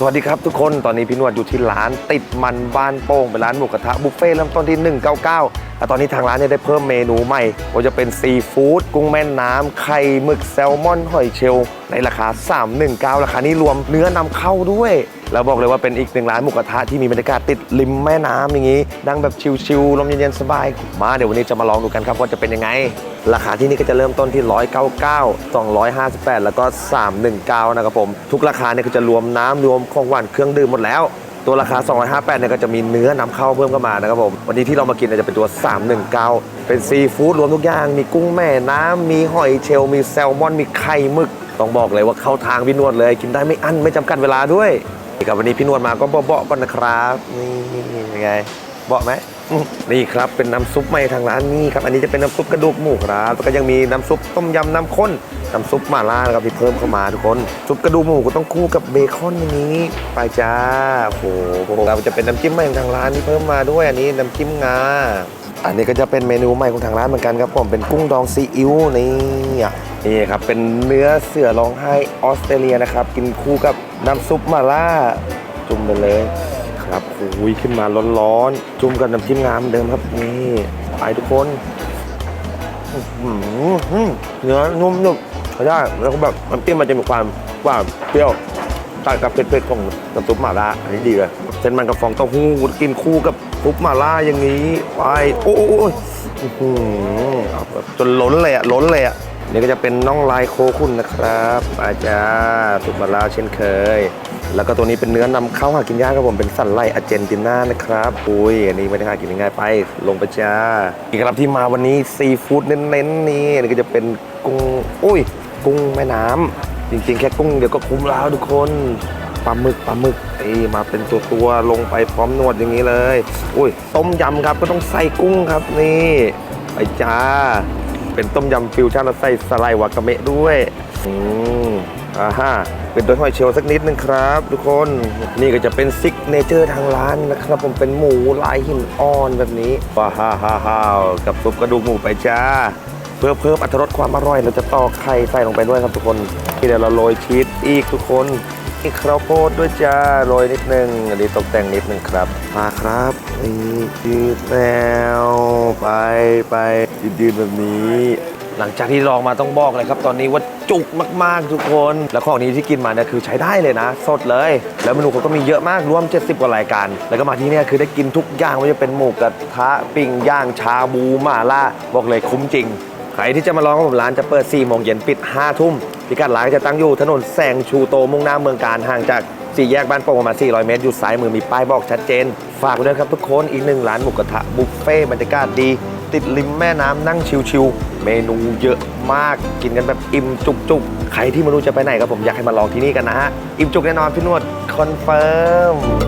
สวัสดีครับทุกคนตอนนี้พี่นวดอยู่ที่ร้านติดมันบ้านโป่งเป็นร้านหมูกระทะบุฟเฟ่ต์เริ่มต้นที่ 199แต่ตอนนี้ทางร้านเนี่ยได้เพิ่มเมนูใหม่ว่าจะเป็นซีฟู้ดกุ้งแม่น้ำไข่หมึกแซลมอนหอยเชลล์ ในราคา 319 ราคานี้รวมเนื้อนำเข้าด้วยแล้วบอกเลยว่าเป็นอีกหนึ่งร้านหมูกระทะที่มีบรรยากาศติดริมแม่น้ำอย่างนี้นั่งแบบชิลๆลมเย็นๆสบาย มาเดี๋ยววันนี้จะมาลองดูกันครับว่าจะเป็นยังไง ราคาที่นี่ก็จะเริ่มต้นที่ 199 258 แล้วก็ 319 นะครับผม ทุกราคาเนี่ยก็จะรวมน้ำรวมของหวานเครื่องดื่มหมดแล้วตัวราคา 258 เนี่ยก็จะมีเนื้อนำเข้าเพิ่มเข้ามานะครับผม วันนี้ที่เรามากินจะเป็นตัว 319 เป็นซีฟู้ดรวมทุกอย่าง มีกุ้งแม่น้ำมีหอยเชลล์มีแซลมอน มีไข่หมึก ต้องบอกเลยว่าเข้าทางพี่นวดเลย กินได้ไม่อั้นไม่จำกัดเวลาด้วยกับวันนี้พี่นวดมาก็เบาๆก่อนนะครับนี่ยังไงเบาะไหมนี่ครับเป็นน้ำซุปใหม่ทางร้านนี่ครับอันนี้จะเป็นน้ำซุปกระดูกหมูครับแล้วก็ยังมีน้ำซุปต้มยำน้ำข้นน้ำซุปหม่าล่านะครับที่เพิ่มเข้ามาทุกคนซุปกระดูกหมูก็ต้องคู่กับเบคอนอย่างนี้ ไปจ้าโอ้โหเราจะเป็นน้ำจิ้มใหม่ของทางร้านที่เพิ่มมาด้วยอันนี้น้ำจิ้มงาอันนี้ก็จะเป็นเมนูใหม่ของทางร้านเหมือนกันครับผมเป็นกุ้งดองซีอิ๊วนี่อะ นี่ครับ เป็นเนื้อเสือร้องไห้ออสเตรเลียนะครับ กินคู่กับน้ำซุปมาล่า จุ่มไปเลยครับโอ้ยขึ้นมาร้อนๆ จุ่มกับน้ำจิ้มงามเดิมครับ นี่ไปทุกคนเนื้อนุ่มหนึบใช้ได้แล้วก็แบบน้ำจิ้มมันจะมีความหวานเปรี้ยวตัดกับเผ็ดๆของน้ำซุปหม่าล่าอันนี้ดีเลยเส้นมันกับฟองเต้าหู้กินคู่กับซุปหม่าล่าอย่างนี้ไปโอ้โหอื้อหือเอาแบบจนล้นเลยอะล้นเลยอะ นี่ก็จะเป็นน่องลายโคขุนนะครับ อาจารย์ซุปหม่าลาเช่นเคย แล้วก็ตัวนี้เป็นเนื้อนำเข้าหากินยากครับผมเป็นสันไลอาร์เจนตินานะครับอุ้ยอันนี้ไม่ได้หากินง่ายไป ลงไปจ้าอีกครับที่มาวันนี้ซีฟู้ดเน้นๆนี่นนี้ก็จะเป็นกุ้งอุ้ย กุ้งแม่น้ำจริงๆ แค่กุ้งเดี๋ยวก็คุ้มแล้วทุกคนปลาหมึกปลาหมึกเอ้มาเป็นตัวตัวๆลงไปพร้อมนวดอย่างนี้เลย อุ้ยต้มยำครับก็ต้องใส่กุ้งครับนี่ไปจ้า เป็นต้มยำฟิวชั่นแล้วใส่สไลด์วากาเมะด้วย อืมอ่าฮะเป็นด้วยหอยเชลล์สักนิดนึงครับ ทุกคนนี่ก็จะเป็นซิกเนเจอร์ทางร้านนะครับผมเป็นหมูลายหินอ่อนแบบนี้ว้าฮ่าฮ่าฮ่ากับซุปกระดูกหมูไปจ้า เพื่อเพิ่มอรรถรสความอร่อยเราจะตอกไข่ใส่ลงไปด้วยครับทุกคนที่เดี๋ยวเราโรยชีสอีกทุกคนอีกข้าวโพดด้วยจ้าโรยนิดนึงอันนี้ตกแต่งนิดนึงครับมาครับนี่ยืดแล้วไป ไปยืดๆแบบนี้ หลังจากที่ลองมาต้องบอกเลยครับ ตอนนี้ว่าจุกมากๆทุกคน แล้วของนี้ที่กินมาเนี่ยคือใช้ได้เลยนะ สดเลย แล้วเมนูเขาก็มีเยอะมากรวม 70 กว่ารายการ แล้วก็มาที่เนี่ยคือได้กินทุกอย่างไม่ว่าจะเป็นหมูกระทะปิ้งย่างชาบูหม่าล่าบอกเลยคุ้มจริงใครที่จะมาลองกับผมร้านจะเปิด 4 โมงเย็นปิด 5 ทุ่มพิกัดร้านจะตั้งอยู่ถนนแสงชูโตมุ่งหน้าเมืองการห่างจากสี่แยกบ้านโป่งประมาณ 400 เมตร อยู่ซ้ายมือมีป้ายบอกชัดเจน ฝากไว้ด้วยครับทุกคน อีกหนึ่งร้านหมูกระทะบุฟเฟ่บรรยากาศดี ติดริมแม่น้ำนั่งชิวๆเมนูเยอะมากกินกันแบบอิ่มจุกๆ ใครที่ไม่รู้จะไปไหนครับผมอยากให้มาลองที่นี่กันนะฮะ อิ่มจุกแน่นอนพี่นวดคอนเฟิร์ม